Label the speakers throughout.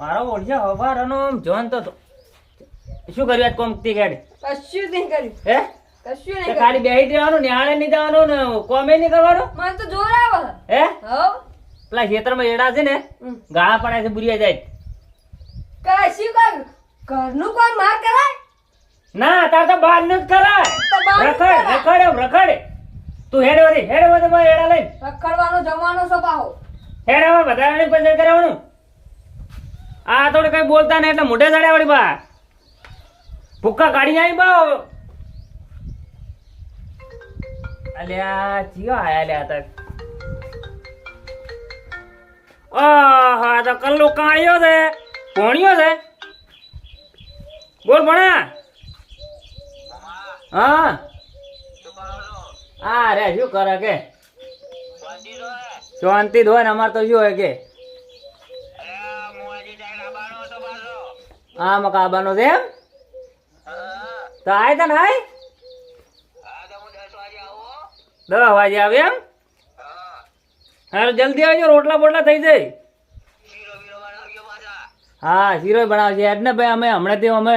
Speaker 1: મારો ઓળખ્યા હવારનો આમ જોન તો તો. શું કર્યું આજ કોમ તી ગાડી?
Speaker 2: કશું નહીં કર્યું.
Speaker 1: હે?
Speaker 2: કશું નહીં
Speaker 1: ખાલી બેહી રહેવાનું નિહાળે નહીં જવાનું ને કોમે નહીં કરવાનું?
Speaker 2: મને તો જોર આવે.
Speaker 1: હે? પેલા ખેતરમાં એડા છે ને. ગાળા પડે છે બુરિયા જાય.
Speaker 2: કશું કર ઘરનું કોઈ માર કરાય?
Speaker 1: ના તાર તો બહાર ન કરાય.
Speaker 2: ન
Speaker 1: રખડ રખડ એમ રખડ તું હેડ વરી હેડ વરી મારે હેડા લઈને.
Speaker 2: રખડવાનો જમવાનો સપાહો
Speaker 1: વધારે નહીં પસંદ કરાવવાનું. આ થોડું કઈ બોલતા નહીં એટલે મોઢે ચડ્યા વળી બા. ભૂક્કા કાઢી આવી બા. અલ્યા જીઓ આયા લ્યા તક. આહા તો કલ્લો કાળ્યો છે ભોણ્યો છે. બોલ ભણા. હા. હા, રે, શું કરે કે? શાંતિ હોય ને, અમારે તો શું હોય કે? હા મકાબાનો છે એમ? તો આય તને આય? દસ વાગે આવે એમ? હા જલ્દી આવજો, રોટલા બોટલા થઈ જાય. હા, શીરો બનાવશે. ને ભાઈ, અમે હમણાંથી અમે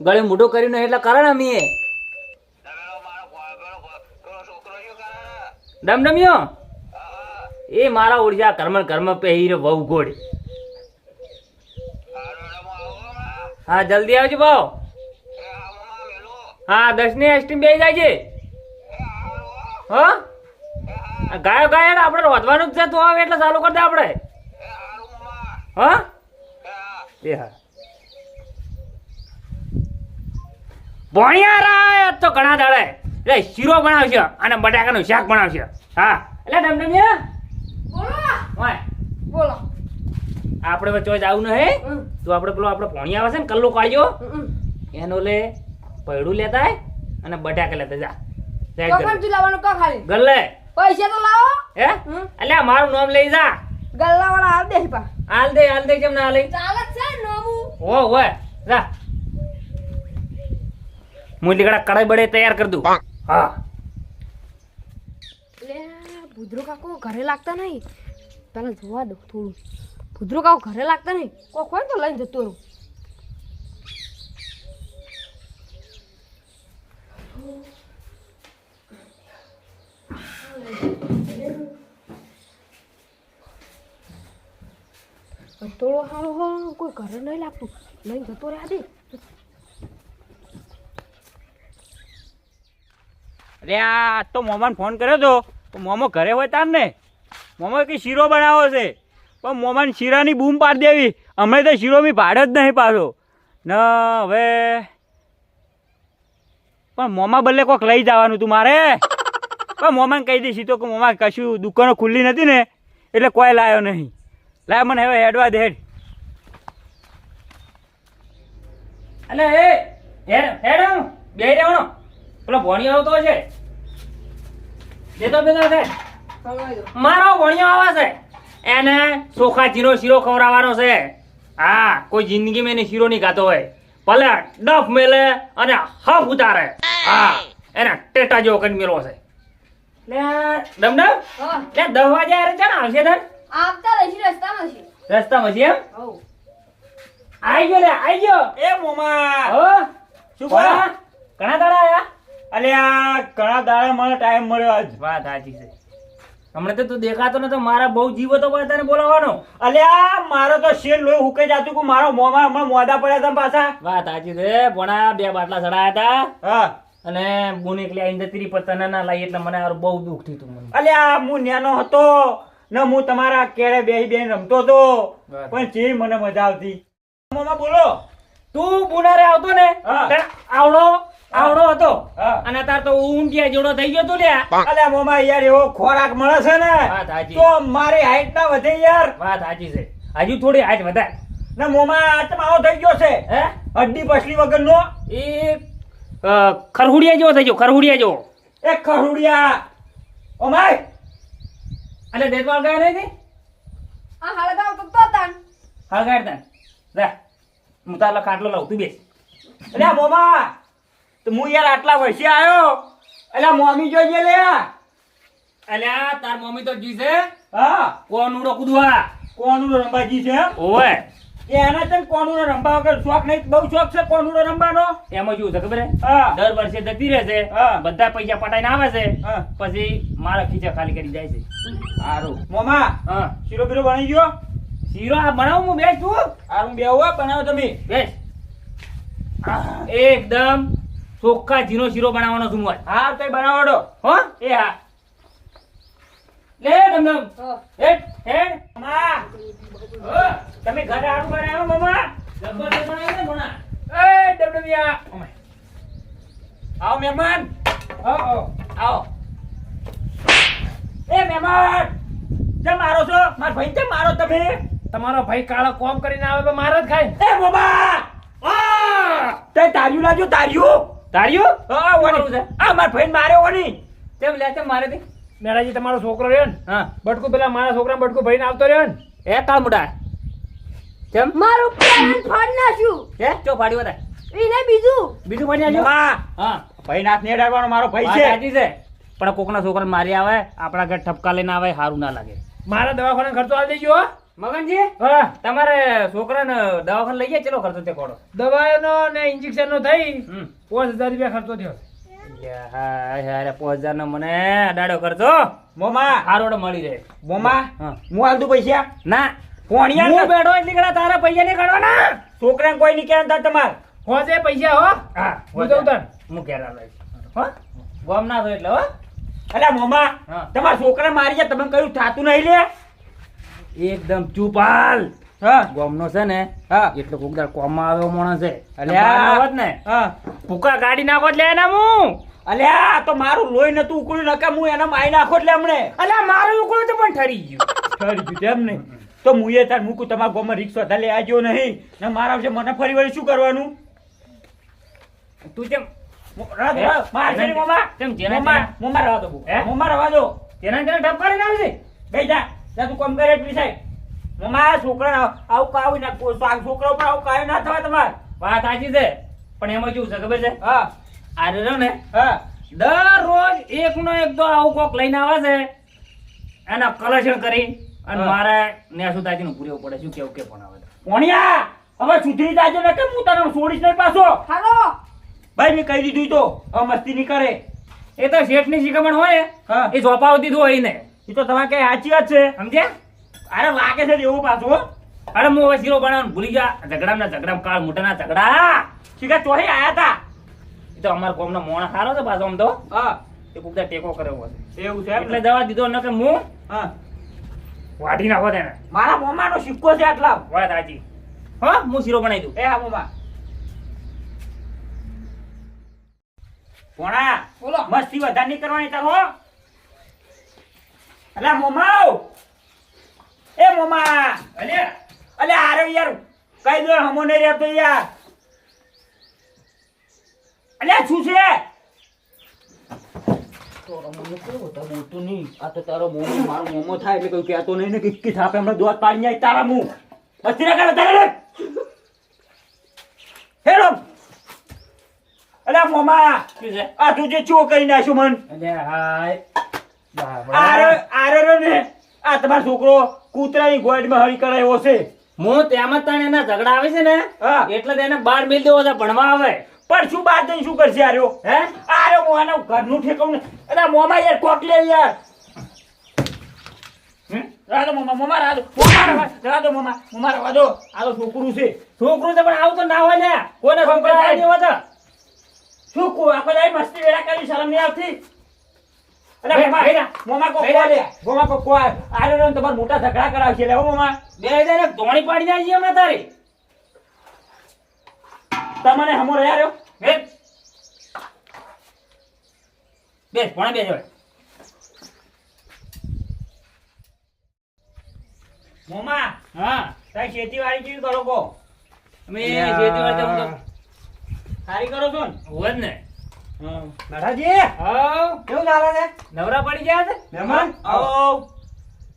Speaker 1: ગળે મોઢું કરીને એટલે કારણ ને અમે ડમડમિયો એ મારા ઊર્જા કર્મ કર્મ પહેરી બહુ ગોળ. હા, જલ્દી આવજો ભાવ. હા દસની એસટી બે જાય છે. હા? ગાયો ગાય આપણે રોધવાનું જ છે, તો એટલે ચાલુ કરી દે આપણે. હા? હા. ભણ્યા આજ તો ઘણા દાડે. એટલે શીરો બનાવશે અને બટાકાનું શાક બનાવશે. હા. એટલે ડમડમિયા
Speaker 2: બોલો.
Speaker 1: ઓય.
Speaker 2: બોલો.
Speaker 1: આપણે વચ્ચે આવું ને
Speaker 2: હે
Speaker 1: તો આપણે પેલો આપણે ભણી આવે છે ને કલ્લો કાઢ્યો. એનો લે પૈડું લેતા અને બટાકા લેતા જા.
Speaker 2: લાવવાનું કા ખાલી?
Speaker 1: ગલ્લે
Speaker 2: પૈસા તો લાવો.
Speaker 1: હે?
Speaker 2: હમ.
Speaker 1: અલ્યા મારું નામ લઈ જા.
Speaker 2: ગલ્લા વાળા હાલ દે પા
Speaker 1: હાલ દે હાલ દે કેમ ના હાલે?
Speaker 2: ચાલે છે નવું.
Speaker 1: ઓ હોય. જા. હું લીકડા કડાઈ બડે તૈયાર કરી દઉં. હા.
Speaker 2: ભૂદરો કાકો ઘરે લાગતા નહીં. પેલા જોવા દો થોડું. ભૂદરો કાકો ઘરે લાગતા નહીં. કોક હોય તો લઈને જતો રહું. થોડો હાલો હો, કોઈ ઘરે નહીં લાગતું. લઈને જતો રહ્યા દે.
Speaker 1: અરે આ તો મોમાને ફોન કર્યો તો. તો મોમો ઘરે હોય તાર ને. મોમો કે શીરો બનાવો છે. પણ મોમાને શીરાની બૂમ પાડી દેવી. હમણાં તો શીરો બી ભાડે જ નહીં પાછો ન, હવે. પણ મોમા બદલે કોક લઈ જવાનું તું મારે. પણ મોમાને કહી દઈશ તો કે મોમા કશું દુકાનો ખુલ્લી નથી ને. એટલે કોઈ લાયો નહીં. લાય મને હવે હેડવા દે અલે, એ, હેડ હેડ બે રહેવાનો. પેલો ભણિયો આવતો છે દેતો બેતો છે મારો ભણિયો આવે છે. એને ચોખા જીરો શીરો ખવડાવવાનો છે. હા કોઈ જિંદગીમાં એને શીરો નહીં ખાતો હોય. ભલે ડફ મેલે અને હફ ઉતારે. હા એને ટેટા જેવો કરી મેળવો છે. લે ડમડમ. લે દસ વાગે અરે ચાલ આવશે તાર?
Speaker 2: આવતા રહીશું રસ્તામાં છે.
Speaker 1: રસ્તામાં છે એમ?
Speaker 2: હવ.
Speaker 1: આઈ ગયો લે આઈ ગયો.
Speaker 3: એ મોમા.
Speaker 1: હો.
Speaker 3: શું
Speaker 1: ઘણા ઘણા દાડા આયા?
Speaker 3: અલે આ ઘણા દાડા મને ટાઈમ મળ્યો આજ.
Speaker 1: વાત સાચી છે. હમણાં તો તું દેખાતો નતો મારા બહુ જીવ હતો તને બોલાવવાનો.
Speaker 3: અલે આ મારો તો શેર લોહી હુકાઈ જાતું કે મારો મોમાં હમણાં મોદા પડ્યા હતા પાછા.
Speaker 1: વાત સાચી છે ભણા બે બાટલા ચડાયા હતા.
Speaker 3: હા.
Speaker 1: અને બુને એકલી આઈને ત્રી પતન ના લાવી એટલે મને બહુ દુઃખ થયું તું મને.
Speaker 3: અલે આ હું ન્યાનો હતો ને હું તમારા કેળે બેહી બેહી રમતો હતો પણ જે મને મજા આવતી. મોમા બોલો.
Speaker 1: તું બુનારે આવતો ને આવડો. આવડો હતો. અને તાર તો ઊંધિયા જોડો થઈ ગયો તું લ્યા.
Speaker 3: અલે મોમા યાર એવો ખોરાક મળે છે ને તો મારી હાઈટ ના વધે યાર.
Speaker 1: વાત સાચી છે. હજુ થોડી હાઈટ વધારે.
Speaker 3: ને મોમા આટમ આવો થઈ ગયો છે.
Speaker 1: હે?
Speaker 3: હડ્ડી પછલી વગર નો
Speaker 1: એ ખરહુડિયા જેવો થઈ ગયો ખરહુડિયા જેવો.
Speaker 3: એ ખરહુડિયા. Oh
Speaker 1: my. અલે દેતવાલ ગયા નહીં?
Speaker 2: આ હળગાવ તો તો તાન
Speaker 1: હળગાડ તને. જા હું તારા ખાટલો લાવ તું બેસ.
Speaker 3: અલે મોમા. તો હું યાર આટલા વર્ષે આવ્યો એટલે મોમી જોઈએ લે
Speaker 1: અલ્યા તાર મમ્મી તો જી છે.
Speaker 3: હા.
Speaker 1: કોનુડો કૂદવા
Speaker 3: કોનુડો રંબાજી છે? એમ?
Speaker 1: ઓવે
Speaker 3: એના છે કોનુડો રંબા વગર શોખ નહીં બહુ શોખ છે કોનુડો રંબાનો?
Speaker 1: એમાં શું છે ખબર દર વર્ષે જતી રહે છે.
Speaker 3: હા.
Speaker 1: બધા પૈસા પટાઈને આવે છે.
Speaker 3: હા.
Speaker 1: પછી મારા ખીચા ખાલી કરી જાય છે.
Speaker 3: સારું મોમા
Speaker 1: હા.
Speaker 3: શીરો બીરો બની ગયો?
Speaker 1: શીરો આ બનાવું હું બેસ તું.
Speaker 3: આ હો બનાવો તમે.
Speaker 1: બેસ. એકદમ. ચોખ્ખા જીનો શીરો બનાવવાનો છું હું
Speaker 3: હા તો બનાવડો
Speaker 1: હો?
Speaker 3: એ હા.
Speaker 1: લે ડમડમ હે. હે
Speaker 3: મા.
Speaker 1: હો.
Speaker 3: તમે ઘરે આવું બનાવ્યો મમા
Speaker 1: ડબ્બો તે બનાવી દે ભણા.
Speaker 3: એ ડબડબિયા આવો મહેમાન. આવો આવો આવો. એ મહેમાન. જે મારો છો? મારા ભાઈ કેમ મારો તમે?
Speaker 4: તમારો ભાઈ કાળો કોમ કરીને આવે તો મારે જ ખાય.
Speaker 3: એ મોમા
Speaker 1: આ!
Speaker 3: તે તાર્યું લાજો તાર્યું?
Speaker 1: તાર્યું
Speaker 3: હા
Speaker 1: ઓની. છે?
Speaker 3: આ માર ભાઈ માર્યો ઓની.
Speaker 1: તેમ લે તેમ મારે થી
Speaker 4: મેળાજી તમારો છોકરો રહ્યો ને?
Speaker 1: હા.
Speaker 4: બટકું પેલા મારા છોકરા બટકું ભાઈને આવતો રહ્યો ને?
Speaker 1: એ કાળ મોટા કેમ?
Speaker 2: મારું પ્લાન ફાડ નાખ્યું.
Speaker 1: હે? ચો પાડ્યો તા
Speaker 2: એને બીજું?
Speaker 1: બીજું પાડી આલ્યો
Speaker 3: હા.
Speaker 1: હા.
Speaker 3: ભાઈ નાથ ને અડાડવાનો મારો ભાઈ છે.
Speaker 1: સાચી છે. પણ કોકના છોકરાને મારી આવે આપણા ઘર ઠપકા લઈને આવે સારું ના લાગે.
Speaker 4: મારા દવાખાના ખર્ચો આવી દેજો હો.
Speaker 1: મગનજી
Speaker 4: હા.
Speaker 1: તમારે છોકરાને દવાખાને લઈ જાય ચલો ખર્ચો તે કોડો
Speaker 4: દવાનો ને ઇન્જેક્શન નો થઈ પાંચ હજાર રૂપિયા ખર્ચો થયો.
Speaker 1: હા હારે પાંચ હજાર નો મને અડાડો કરજો
Speaker 3: મોમા
Speaker 1: હારોડો મળી રહે
Speaker 3: મોમા
Speaker 1: હા.
Speaker 3: હાલ દઉં પૈસા?
Speaker 1: ના.
Speaker 3: કોણિયા
Speaker 1: હું બેઠો એટલી તારા પૈસા નહીં કાઢવાના.
Speaker 3: છોકરાને કોઈ નહીં કહેતા તમાર.
Speaker 4: હોજે પૈસા હો.
Speaker 1: હા
Speaker 4: હું દઉં તને.
Speaker 1: હું ઘેર આવીશ. હો. ગોમ ના થયો એટલે હો.
Speaker 3: અરે મોમા
Speaker 1: હા.
Speaker 3: તમારા છોકરા મારી જાય તમે કયું થાતું નહીં લે?
Speaker 1: એકદમ ચૂપાલ.
Speaker 3: હા.
Speaker 1: ગોમનો છે ને
Speaker 3: હા.
Speaker 1: એટલો કોકદાર કોમમાં આવ્યો માણસ છે.
Speaker 3: અલ્યા.
Speaker 1: ના ભૂકા ગાડી નાખો એટલે એના હું.
Speaker 3: અલ્યા તો મારું લોહી નતું ઉકળ્યું નકા હું એના માઈ નાખો એટલે હમણે
Speaker 1: અલ્યા મારું ઉકળ્યું તો પણ ઠરી ગયું.
Speaker 3: ઠરી ગયું તેમ નહીં તો હું એ તાર મૂકું તમારા ગોમાં રિક્ષા ધા લે આવજો નહીં. ને મારા વિશે મને ફરી વળી શું કરવાનું?
Speaker 1: તું
Speaker 3: જેમ. માર છે મોમા.
Speaker 1: તેમ જેના.
Speaker 3: મોમા રવા દો. મોમા રવા દો
Speaker 1: તેના તેના ઠપકારી ના આવે છે.
Speaker 3: જા તું કોમ કરે સાહેબ મોમા છોકરા આવું કાવું ના છોકરા ઉપર આવું કાયું ના થવાય તમારે.
Speaker 1: વાત સાચી છે. પણ એમાં કેવું છે ખબર છે?
Speaker 3: હા.
Speaker 1: આ રહ્યો ને
Speaker 3: હા.
Speaker 1: દરરોજ એક નો એક તો આવું કોક લઈને આવે છે એના કલેક્શન કરી અને મારે નેસુતાજી નું પૂરેવું પડે શું કેવું કે પણ આવે.
Speaker 3: પોણિયા હવે સુધરી જાજો ને કેમ હું તને છોડીશ નહીં પાછો?
Speaker 2: હાલો.
Speaker 3: ભાઈ મેં કહી દીધું તો. મસ્તી નહીં કરે.
Speaker 1: એ તો શેઠની શિખામણ હોય.
Speaker 3: હા.
Speaker 1: એ ચોપાવ દીધું હોય ને
Speaker 3: એ તો તમારે કઈ સાચી વાત છે
Speaker 1: સમજ્યા?
Speaker 3: અરે લાગે છે એવું પાછું
Speaker 1: અરે હું હવે શીરો બનાવવાનું ભૂલી જા ઝઘડાના ઝઘડા કાળ મોટાના ઝઘડા.
Speaker 3: શીખા ચોહી આયા હતા
Speaker 1: એ તો અમારા કોમનો મોણા સારો છે પાછો આમ તો.
Speaker 3: હા.
Speaker 1: એ કુકદા ટેકો કર્યો હશે
Speaker 3: એવું છે
Speaker 1: એટલે
Speaker 3: ને?
Speaker 1: દવા દીધો ન કે હું?
Speaker 3: હા.
Speaker 1: વાઢી નાખો તેને.
Speaker 3: મારા મોમાનો સિક્કો છે આટલા.
Speaker 1: વાત સાચી હા હું શીરો બનાવી દઉં.
Speaker 3: એ હા મોમા. પોણા
Speaker 2: બોલો.
Speaker 3: મસ્તી વધારે નહીં કરવાની તાર હો. અલા મોમા એ મોમા.
Speaker 1: અલ્યા.
Speaker 3: અલે આરે યાર કઈ દો હમો નહીં રહેતો યાર. અલે શું છે? આ તો તારો મોમો મારો મોમો થાય એટલે કઈ કહેતો નહીં ને કિટકી થાપે હમણાં દોત પાડી જાય તારા મું. બચી ના કરે તારે હેલો. અલ્યા મોમા. આ તું જે ચો કરી નાખ્યું મન?
Speaker 1: અલ્યા હાય.
Speaker 3: આ તમારો છોકરો કૂતરાની ગોળમાં છે.
Speaker 1: હું તેમાં તને એના ઝઘડા આવે છે ને એટલે તો બાર મેલ દેવો છે ભણવા આવે.
Speaker 3: પણ શું બાદ શું કરશે આર્યો?
Speaker 1: હે?
Speaker 3: આરે મોના ઘરનું ઠેકાણું અરે મોમાં યાર કોક યાર. રાધો મોમા મોમા રાધો. મોમા રાધો મોમા. મોમા રવા દો છોકરું છે.
Speaker 1: છોકરું છે પણ આવું તો ના હોય ને. કોને છોકરા નહીં હોતા
Speaker 3: શું કો આખો મસ્તી વેળા કરી શરમ નહીં આવતી? મોટા ઝઘડા કરાવશે મોમા.
Speaker 1: બે હજાર ધોણી પાડી જાય છે તારી.
Speaker 3: તમને હમો રહ્યા રહ્યો?
Speaker 1: બે. બે બે જોડે.
Speaker 3: મોમા
Speaker 1: હા.
Speaker 3: તારી ખેતીવાડી કેવી કરો કો
Speaker 1: અમે ખેતી વાડી તો હું
Speaker 3: સારી કરો છો ને?
Speaker 1: હોય જ ને.
Speaker 3: મેઠાજી
Speaker 1: હાવ
Speaker 3: કેવું ચાલે છે?
Speaker 1: નવરા પડી ગયા છે?
Speaker 3: મહેમાન? આવો.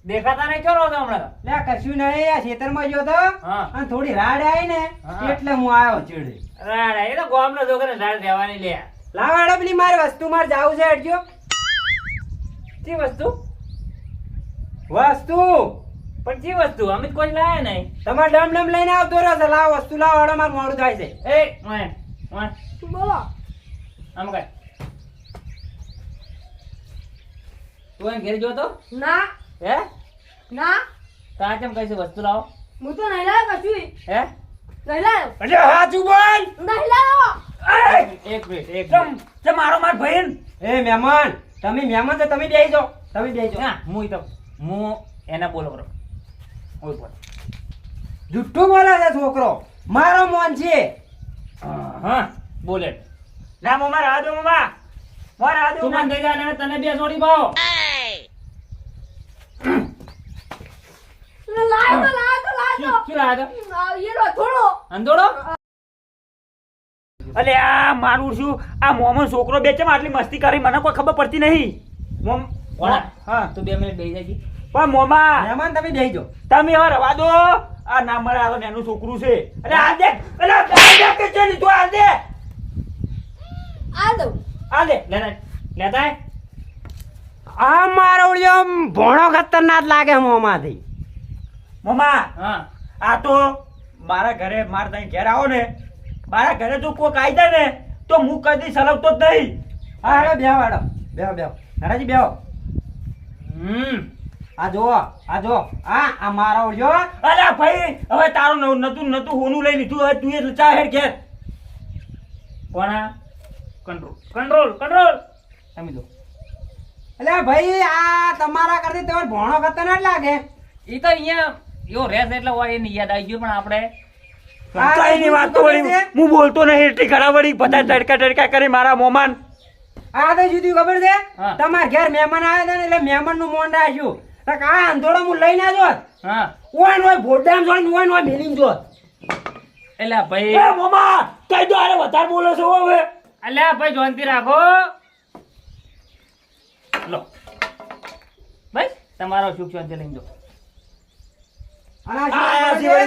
Speaker 1: દેખાતા નહીં ચલો તો હમણાં?
Speaker 5: લે કશું નહીં આ ખેતરમાં ગયો તો. અને થોડી રાડ આવી ને એટલે હું આવ્યો ચીડે.
Speaker 1: રાડ આવી? તો ગોમનો છોકરાને રાડ રહેવાની લે.
Speaker 5: લાવો હેડો પેલી મારી વસ્તુ મારે જાવું છે હેડજો
Speaker 1: શી વસ્તુ?
Speaker 5: વસ્તુ?
Speaker 1: પણ જે વસ્તુ? અમિત કોઈ લાયા નહીં.
Speaker 5: તમારે ડમ ડમ લઈને આવતો રહ્યો છે. લાવ વસ્તુ લાવ હેડો મારે મોડું થાય છે.
Speaker 1: એ ઓય ઓય.
Speaker 2: બોલો.
Speaker 1: આમ કઈ. તું એમ ઘેર જોતો
Speaker 2: ના.
Speaker 1: હે?
Speaker 2: ના.
Speaker 1: તા કેમ કઈ છે વસ્તુ લાવો?
Speaker 2: હું તો નહીં લાવ્યો કશું.
Speaker 1: હે?
Speaker 2: નહીં લાવ્યો.
Speaker 3: અરે હાચું બોલ.
Speaker 2: નહીં લાવ્યો.
Speaker 1: એક મિનિટ એક
Speaker 3: તમ મારો માર ભાઈ
Speaker 5: એ મહેમાન તમે મહેમાન છો તમે બેહી જાઓ. તમે બેહી જાઓ.
Speaker 1: ના હું તો હું એને બોલો કરો. ઓય બોલ.
Speaker 5: જુઠ્ઠું બોલે છે છોકરો. મારો મોન છે.
Speaker 1: હા. બોલે.
Speaker 3: ના મમ્મા રાહ દો મમ્મા મોર રાહ દો
Speaker 1: તું મને દઈ જા ને તને બે જોડી
Speaker 2: લાવ્યો લાયો લાયો તો
Speaker 1: શું લાયો
Speaker 2: તો? આ હીરો થોડો.
Speaker 1: અંધોડો?
Speaker 3: અલે આ મારું શું? આ મોમો છોકરો બે ચમ આટલી મસ્તી કરી મને કોઈ ખબર પડતી નહીં. મોમ હા.
Speaker 1: તું બે મિનિટ બેસી જાય
Speaker 3: પણ મોમા.
Speaker 5: મહેમાન તમે બેસી જાઓ.
Speaker 3: તમે હવે રવા દો. આ ના મળે આ એનું છોકરું છે. અરે આ દે. અરે આ દે કે છે તું આ દે.
Speaker 2: આ દઉં.
Speaker 3: આ દે
Speaker 1: લેતા લેતા
Speaker 5: આ મારો ઓળિયો ભોણો ખતરનાક લાગે મોંમાંથી.
Speaker 3: મોમા?
Speaker 1: હા.
Speaker 3: આ તો મારા ઘરે માર તઈ ઘેર આવો ને. મારા ઘરે જો કોઈ કાયદા ને તો હું કદી સલગતો જ નહીં.
Speaker 5: હા હેડો બેહો હેડો. બેહો બેહો. હરાજી બેહો.
Speaker 1: હમ.
Speaker 5: આ જો આ જો આ આ મારો ઓળિયો.
Speaker 3: અરે ભાઈ હવે તારું નતું નતું હોનું લઈ લીધું હવે તું એ ચા હેડ ઘેર.
Speaker 1: કોણા કંટ્રોલ કંટ્રોલ કંટ્રોલ જો
Speaker 5: એટલે ભાઈ આ તમારા કરતી તમારો ભોણો ખતરનાક લાગે.
Speaker 1: એ તો અહીંયા એવો રેસ એટલે હોય એની યાદ આવી ગયું પણ આપણે
Speaker 5: આ
Speaker 3: વાત તો વળી હું બોલતો નહીં એટલી ઘણા વળી બધા તડકા તડકા કરી મારા મોમાન.
Speaker 5: આ તો જુદી ખબર છે? તમારા ઘેર મહેમાન આવ્યા હતા ને એટલે મહેમાનનું મોન રાખ્યું. તો કે આ અંધોડો હું લઈને હોત.
Speaker 1: હા.
Speaker 5: ઓય ને ઓય ભોડામ જોઈને ઓય ઓય મેલીને જોત.
Speaker 1: એટલે ભાઈ
Speaker 3: મોમા કઈ દો અરે વધારે બોલો છો હવે.
Speaker 1: અલ્યા ભાઈ જોનતી રાખો. લો. ભાઈ તમારો સુખ શાંતિ લઈને જો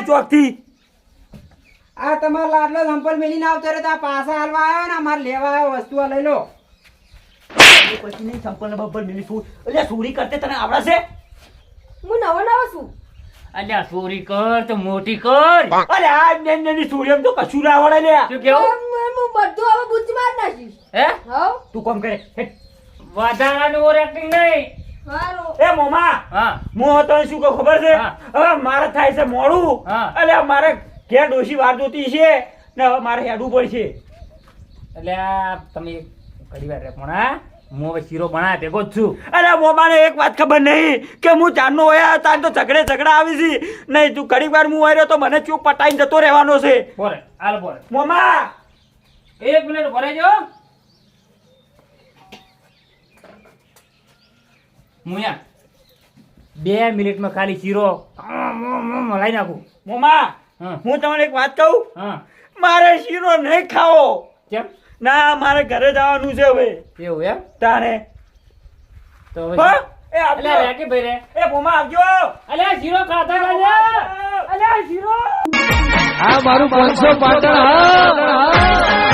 Speaker 3: ચોકથી.
Speaker 5: આ તમારો લાડલો સંપલ મેલીને આવતો રહ્યો તો આ પાછા હાલવા આવ્યો ને? અમારે લેવા આવ્યો વસ્તુ લઈ લો.
Speaker 3: પછી નહીં સંપલ ને બબ્બલ મિલી છું એટલે ચોરી કરતે તને આવડે છે?
Speaker 2: હું નવો નવો છું.
Speaker 1: અલ્યા ચોરી કર તો મોટી કર.
Speaker 3: અરે આ નેન નેની ચોરી તો કશું ના આવડે લે
Speaker 1: શું કેવું?
Speaker 2: હું બધું હવે બુદ્ધિ માર નાખીશ.
Speaker 1: હે?
Speaker 2: હા
Speaker 3: તું કોમ કરે
Speaker 1: વધારાનું ઓર એક્ટિંગ નહીં
Speaker 3: એ મોમા
Speaker 1: હા.
Speaker 3: હું હતો શું કહું ખબર છે?
Speaker 1: હા.
Speaker 3: હવે મારે થાય છે મોડું.
Speaker 1: હા.
Speaker 3: એટલે મારે ઘેર ડોશી વાર જોતી છે ને હવે મારે હેડવું પડશે.
Speaker 1: એટલે આ તમે ઘડી વાર રે પણ હા? હું હવે શીરો બનાવે ભેગો જ છું.
Speaker 3: અરે મોમાને એક વાત ખબર નહીં કે હું ચારનો હોય તાર તો ઝઘડે ઝઘડા આવી છે. નહીં તું ઘડી વાર હું આવ્યો તો મને ચૂક પટાઈને જતો રહેવાનો છે.
Speaker 1: બોરે હાલ બોરે
Speaker 3: મોમા
Speaker 1: એક મિનિટ ભરે જો મુયા બે મિનિટમાં ખાલી શીરો. મલાઈ નાખું.
Speaker 3: મોમા
Speaker 1: હા
Speaker 3: તમને એક વાત કહું?
Speaker 1: હા.
Speaker 3: મારે શીરો નહીં ખાવો.
Speaker 1: કેમ?
Speaker 3: ના મારે ઘરે જવાનું છે હવે.
Speaker 1: એવું એમ?
Speaker 3: તારે
Speaker 1: તો હવે
Speaker 3: એ
Speaker 1: અલ્યા રાકી ભાઈ રે.
Speaker 3: એ મોમા આવજો.
Speaker 1: અલ્યા શીરો ખાતા ખાતા
Speaker 3: અલ્યા શીરો?
Speaker 4: આ મારું પાંચસો પાટણ હા.